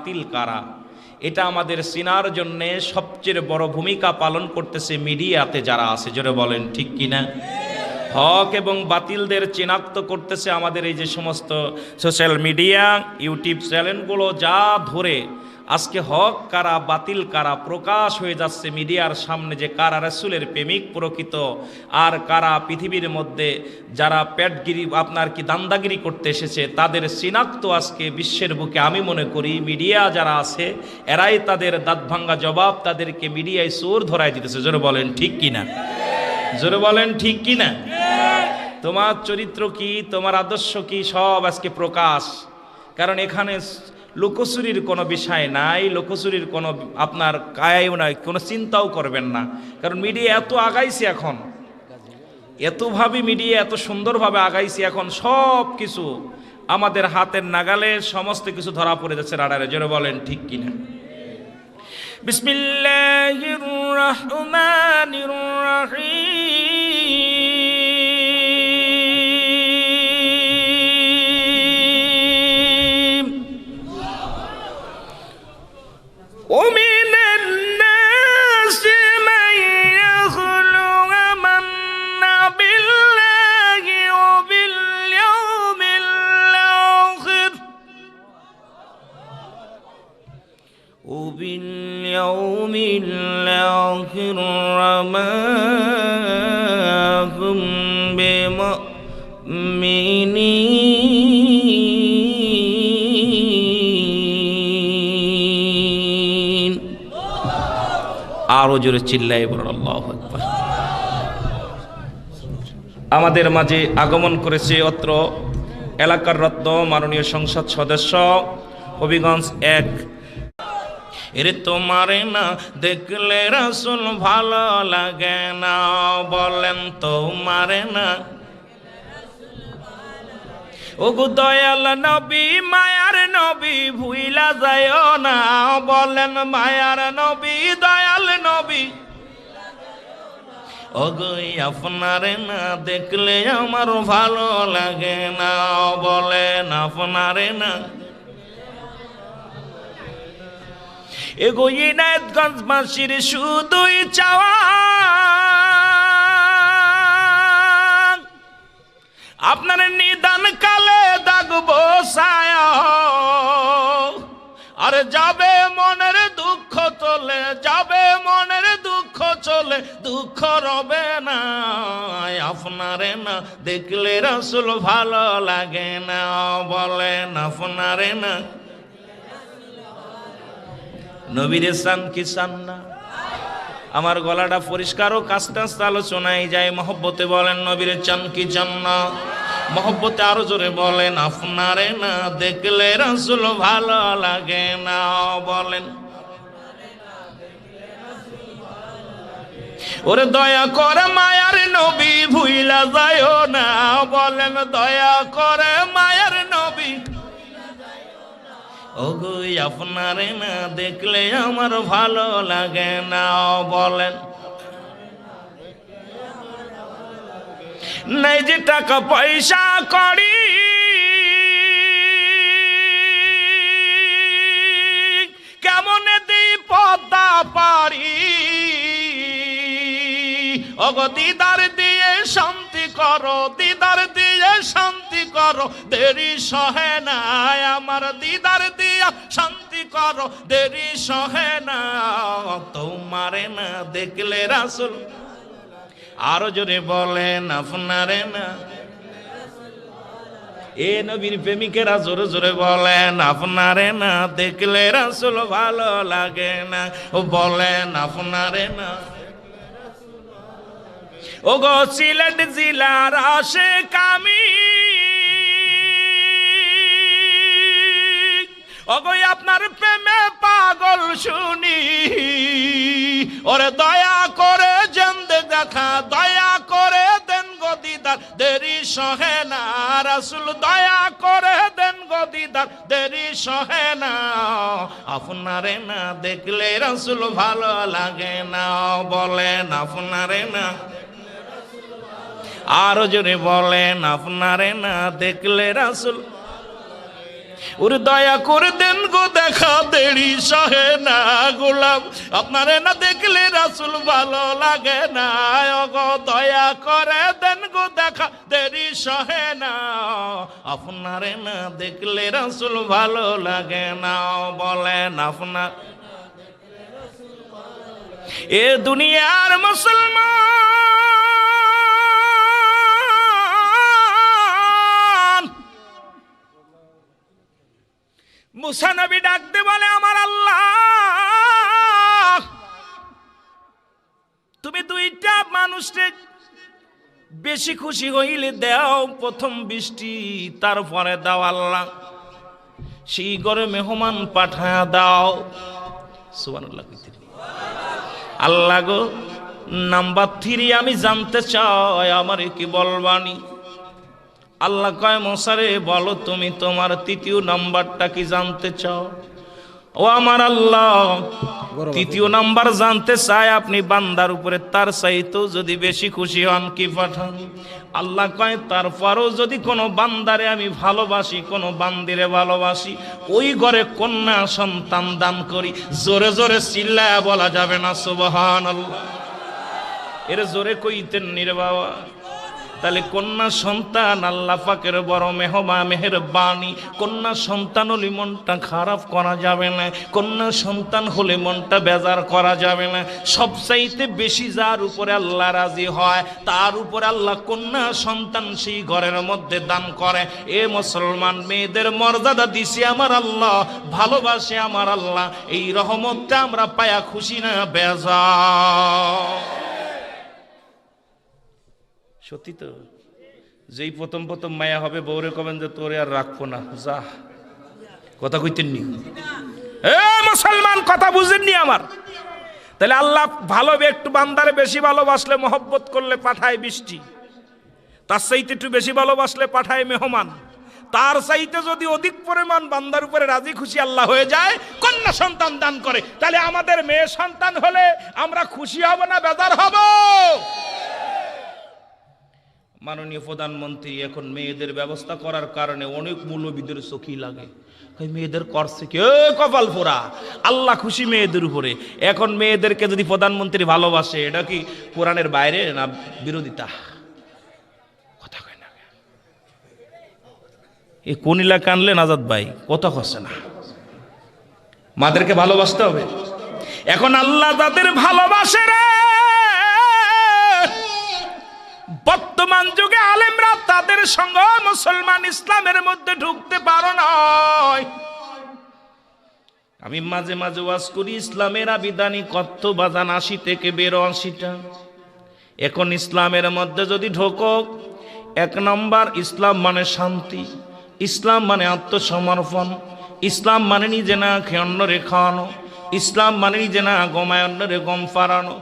বাতিল কারা? এটা আমাদের সিনার জন্যে সবচেয়ে বড় ভূমিকা পালন করতেছে মিডিয়াতে যারা আছে, জোরে বলেন, ঠিক কিনা? হক এবং বাতিলদের চিনাক্ত করতেছে আমাদের এই যে সমস্ত সোশ্যাল মিডিয়া ইউটিউব চ্যানেলগুলো যা ধরে আজকে হক কারা বাতিল কারা প্রকাশ হয়ে যাচ্ছে মিডিয়ার সামনে যে কারা রাসূলের প্রেমিক প্রকৃত, আর কারা পৃথিবীর মধ্যে যারা পেটগিরি আপনার কি দান্দাগিরি করতে এসেছে, তাদের চিনাক্ত আজকে বিশ্বের বুকে আমি মনে করি মিডিয়া যারা আছে, এরাই তাদের দাঁত ভাঙ্গা জবাব তাদেরকে মিডিয়ায় চোর ধরাই দিতেছে। জোরে বলেন ঠিক কিনা? জোরে বলেন ঠিক কিনা? তোমার চরিত্র কি, তোমার আদর্শ কি, সব আজকে প্রকাশ। কারণ এখানে লোকচুরির কোনো বিষয় নাই, লোকচুরির কোনো আপনার কায়াও নাই, কোনো চিন্তাও করবেন না। কারণ মিডিয়া এত আগাইছে এখন। এতভাবে মিডিয়া এত সুন্দরভাবে আগাইছে এখন সব কিছু আমাদের হাতের নাগালে সমস্ত কিছু ধরা পড়ে যাচ্ছে রাডারে। জোরে বলেন, ঠিক কিনা? বিসমিল্লাহির রহমানির রহিম। ومن الناس من بالله وباليوم الآخر. وما আরও জোরে চিল্লাই আমাদের মাঝে আগমন করেছে অত্র এলাকার রত্ন মাননীয় সংসদ সদস্য হবিগঞ্জ এক। এরে তোমারে না দেখলে রাসুল ভালো লাগে না, বলেন তোমারে না। ওগো দয়াল নবী, মায়ার নবী, ভুইলা যায় না, বলেন মায়ার নবী নবী ওগই আপনারে না দেখলে আমার ভালো লাগে না, বলেন আপনারে না। এগো ইনায়তগঞ্জ বাসীর শুধুই চাওয়া। আপনার নিদান কালে দাগবো সায়া আর যাবে মনের দুঃখ চলে, যাবে মনের দুঃখ চলে, দুঃখ রবে না, আপনারে না দেখলে রসুল ভালো লাগে না, বলেন আপনারে না। নবীর সান কি সান না? আমার গলাটা পরিষ্কার ও আস্তে আলোচনায় যায়, মহব্বতে বলেন নবীর চান কি চান না? মহব্বতে আরও জোরে বলেন, আপনারে না দেখলে রাসুল ভালো লাগে না। বলেন, ওরে দয়া করে মায়ার নবী ভুইলা যায় না। বলেন, দয়া করে মায়ার নবী ওগোই আপনারে না দেখলে আমার ভালো লাগে না। বলেন নাই যে টাকা পয়সা করি। কেমন দিই পদ্মা পারি অগ দিদার দিয়ে শান্তি করো, দিদার দিয়ে শান্তি করো। দেরি সহে না আমার দিদার দিয়া শান্তি করো। দেরি সহে না তোমারে না দেখলে রাসুল আরও জোরে বলেন, আপনারে না। এ নবীর প্রেমিকেরা জোরে জোরে বলেন, আপনারে না। দেখলে রাসুল ভালো লাগে না। ও বলেন, আপনারে না। ও গো সিলেট জেলার আসে কামি ওগো আপনার প্রেমে পাগল শুনি। ওরে দয়া করে জেন্দে দেখা দয়া করে দেন গো দিদার। দেরি সহে না, রাসুল, দয়া করে দেন গো দিদার। দেরি সহে না, আপনারে না দেখলে রাসুল ভালো লাগে না, বলেন আপনারে না। আরও জোরে বলেন, আপনারে না দেখলে রাসুল ওর দয়া করে দেন গো দেখা দেরি, সহে না গোলাম। আপনারে না দেখলে রাসুল ভালো লাগে না। গো দয়া করে দেন গো দেখা দেরি, সহে না। আপনারে না দেখলে রাসুল ভালো লাগে না, বলেন আপনার। এ দুনিয়ার মুসলমান মুসানবী ডাকতে বলে আমার আল্লাহ। তুমি দুইটা মানুষকে বেশি খুশি হইলে দাও, প্রথম বৃষ্টি, তারপরে দাও আল্লাহ। সেই ঘরে মেহমান পাঠায়া দাও। সুবহানাল্লাহ আল্লাহ গো, নাম্বার থ্রি আমি জানতে চাই, আমার কি বলবানি? আল্লাহ কয় মশারে বলো তুমি তোমার তৃতীয় নাম্বারটা কি জানতে চাও? ও আমার আল্লাহ তৃতীয় নাম্বার জানতে চাই আপনি বান্দার উপরে তার চাইতেও যদি বেশি খুশি হন কি পাঠান? আল্লাহ কয় তারপরও যদি কোনো বান্দারে আমি ভালোবাসি কোনো বান্দিরে ভালোবাসি ওই ঘরে কন্যা সন্তান দান করি জোরে জোরে চিল্লায় বলা যাবে না সুবহান আল্লাহ এর জোরে কইতেন নিরে বাবা। তাহলে কন্যা সন্তান আল্লাহ পাকের বড় মেহমা মেহের বাণী কন্যা সন্তান হলে মনটা খারাপ করা যাবে না। কন্যা সন্তান হলে মনটা বেজার করা যাবে না। সবচাইতে বেশি যার উপরে আল্লাহ রাজি হয়, তার উপরে আল্লাহ কন্যা সন্তান সেই ঘরের মধ্যে দান করে। এ মুসলমান মেয়েদের মর্যাদা দিছি আমার আল্লাহ, ভালোবাসে আমার আল্লাহ। এই রহমতটা আমরা পায়া খুশি না বেজা সত্যি তো? যেই প্রথম প্রথম মায়া হবে, বউরে কবেন যে তোরে আর রাখব না। যা। কথা কইতেননি এ মুসলমান, কথা বুঝেননি আমার? তাহলে আল্লাহ ভালো একটু বান্দারে বেশি ভালোবাসলে মহব্বত করলে পাঠায় বৃষ্টি। তার চাইতে একটু বেশি ভালোবাসলে পাঠায় মেহমান। তার চাইতে যদি অধিক পরিমাণ বান্দার উপরে রাজি খুশি আল্লাহ হয়ে যায়, কন্যা সন্তান দান করে। তাহলে আমাদের মেয়ে সন্তান হলে আমরা খুশি হব না, বেজার হব? মাননীয় প্রধানমন্ত্রী, এখন মেয়েদের ব্যবস্থা করার কারণে অনেক মূল্যবিদের চোখই লাগে। মেয়েদের করছে কি? এ কপাল ফোরা আল্লাহ খুশি মেয়েদের উপরে। এখন মেয়েদেরকে যদি প্রধানমন্ত্রী ভালোবাসে, এটা কি কোরআনের বাইরে না বিরোধিতা? কথা কয় না এই কোন এলাকা আনলেন আজাদ ভাই? কথা কচ্ছে না। মাদেরকে ভালোবাসতে হবে। এখন আল্লাহ তাদের ভালোবাসে রে! বর্তমান যুগে আলেমরা তাদের সঙ্গে মুসলমান ইসলামের মধ্যে ঢুকতে পারো নয় আমি মাঝে মাঝে ওয়াজ করি, ইসলামের আবিধানিক কত বাজান আশি থেকে বেরো আশিটা। এখন ইসলামের মধ্যে যদি ঢোকো, এক নম্বর ইসলাম মানে শান্তি, ইসলাম মানে আত্মসমর্পণ, ইসলাম মানে নিজে না খেয়ে অন্যরে খাওয়ানো, ইসলাম মানে নিজে না গমায় অন্যরে গম ফারানো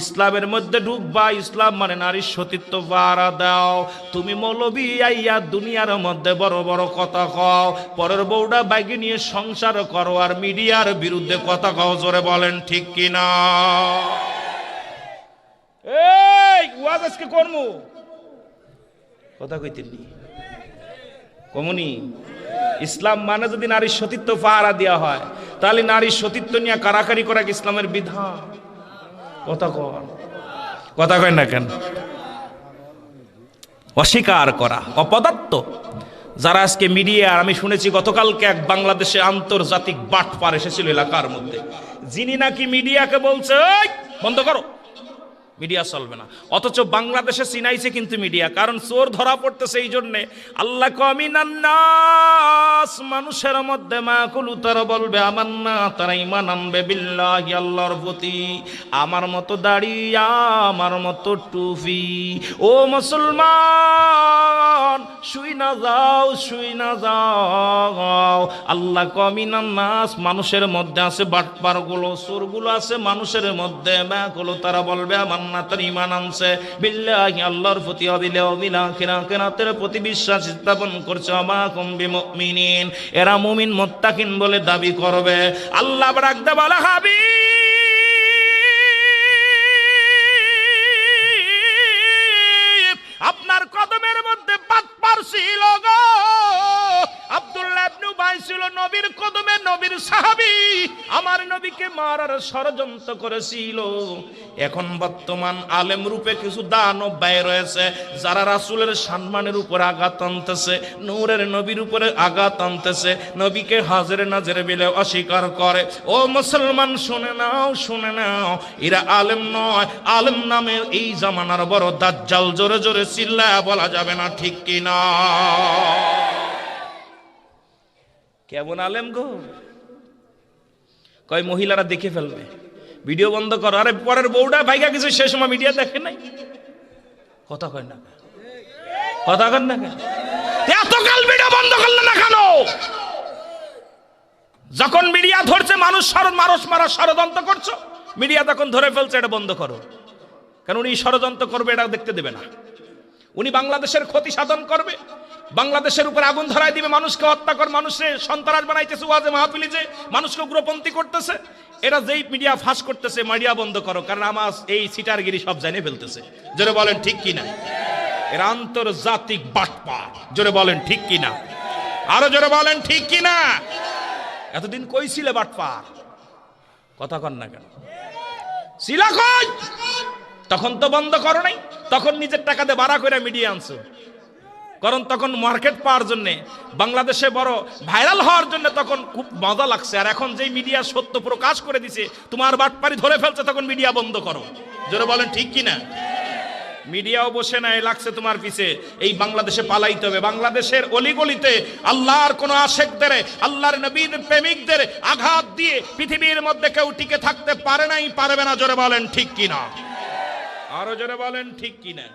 ইসলামের মধ্যে ঢুকবা, ইসলাম মানে নারীর সতীত্ব বাড়া দাও। তুমি মৌলবি, আইয়া দুনিয়ার মধ্যে বড় বড় কথা কও। পরের বউটা বাইকে নিয়ে সংসার করো আর মিডিয়ার বিরুদ্ধে কথা কও, জোরে বলেন ঠিক কিনা? এই, ওয়াজ আজকে করমু? কথা কইতেননি কমনি? ইসলাম মানে যদি নারীর সতীত্ব পাহারা দেওয়া হয়, তাহলে নারীর সতীত্ব নিয়ে কারাকারি করা ইসলামের বিধান? কথা কন কথা কয় না কেন? অস্বীকার করা অপদার্থ। যারা আজকে মিডিয়া আমি শুনেছি গতকালকে এক বাংলাদেশে আন্তর্জাতিক বাট পার এসেছিল এলাকার মধ্যে। যিনি নাকি মিডিয়াকে বলছে "এই, বন্ধ করো। মিডিয়া চলবে না। অথচ বাংলাদেশে চিনাইছে কিন্তু মিডিয়া, কারণ চোর ধরা পড়তেছে এই জন্যে। আল্লাহ মানুষের মধ্যে মা কুলু তারা বলবে আমার না তারা ইমান আনবে বিল্লাহি আল্লাহর প্রতি। আমার মতো দাড়িয়া আমার মতো টুপি। ও মুসলমান, শুই না যাও, শুই না যাও। আল্লাহ কমিনান্নাস মানুষের মধ্যে আছে বাটপারগুলো চোরগুলো আছে মানুষের মধ্যে। মা গুলো তারা বলবে আমার না তার ইমান আনছে। বিল্লাহি আল্লাহর প্রতি কেনাতের প্রতি বিশ্বাস স্থাপন করছে। আমা কম্বি মুমিনিন এরা মুমিন মোত্তাকিন বলে দাবি করবে। আল্লাহ বলা আপনার কদমের মধ্যে পাত পারছিল গো। আব্দুল্লাহ ইবনে ছিল নবীর কদমে, নবীর সাহাবি। আমার নবীকে মারার ষড়যন্ত্র করেছিল। এখন বর্তমান আলেম রূপে কিছু দানব ব্যয় রয়েছে, যারা রাসূলের সম্মানের উপর আঘাত আনতেছে, নূরের নবীর উপরে আঘাত আনতেছে, নবীকে হাজরে নাজরে বিলে অস্বীকার করে। ও মুসলমান, শুনে নাও শুনে নাও, এরা আলেম নয়। আলেম নামে এই জামানার বড় দাজ্জাল জোরে জোরে চিল্লা বলা যাবে না, ঠিক কি না কেমন আলেম গো? কয়, মহিলারা দেখে ফেলবে। ভিডিও বন্ধ করো। আরে, পরের বউটা ভাইগা কিছু সে সময় মিডিয়া দেখে নাই। কথা কয় না কথা কন? না? এতকাল ভিডিও বন্ধ করলে না কেন? যখন মিডিয়া ধরছে, মানুষ মানুষ মারা ষড়যন্ত্র করছ মিডিয়া তখন ধরে ফেলছে, এটা বন্ধ করো। কারণ উনি ষড়যন্ত্র করবে, এটা দেখতে দেবে না। উনি বাংলাদেশের ক্ষতি সাধন করবে। বাংলাদেশের উপর আগুন ধরায় দিবে, মানুষকে হত্যা কর মানুষের সন্ত্রাস বানাইতেছে, ওয়াজে মাহফিলি যে মানুষকে উগ্রপন্থী করতেছে। এরা যেই মিডিয়া ফাঁস করতেছে, মিডিয়া বন্ধ করো, কারণ আমার এই সিটারগিরি সব জানিয়ে ফেলতেছে। জোরে বলেন, ঠিক কি না এরা আন্তর্জাতিক বাটপা জোরে বলেন, ঠিক কি না আরও জোরে বলেন, ঠিক কি না এতদিন কই ছিলে বাটপা কথা কন না কেন? শিলা কই? তখন তো বন্ধ করো নাই, তখন নিজের টাকা দিয়ে ভাড়া করে মিডিয়া আনছো। কারণ তখন মার্কেট পাওয়ার জন্য, বাংলাদেশে বড় ভাইরাল হওয়ার জন্য তখন খুব মজা লাগছে। আর এখন যেই মিডিয়া সত্য প্রকাশ করে দিছে, তোমার বাটপারি ধরে ফেলছে, তখন মিডিয়া বন্ধ করো। জোরে বলেন, ঠিক কি না? মিডিয়াও বসে নাই, লাগছে তোমার পিছে। এই বাংলাদেশে পালাইতে হবে। বাংলাদেশের অলিগলিতে আল্লাহর কোন আশেকদের, আল্লাহর নবীর প্রেমিকদের আঘাত দিয়ে পৃথিবীর মধ্যে কেউ টিকে থাকতে পারে নাই, পারবে না, জোরে বলেন, ঠিক কিনা আরও জোরে বলেন, ঠিক কিনা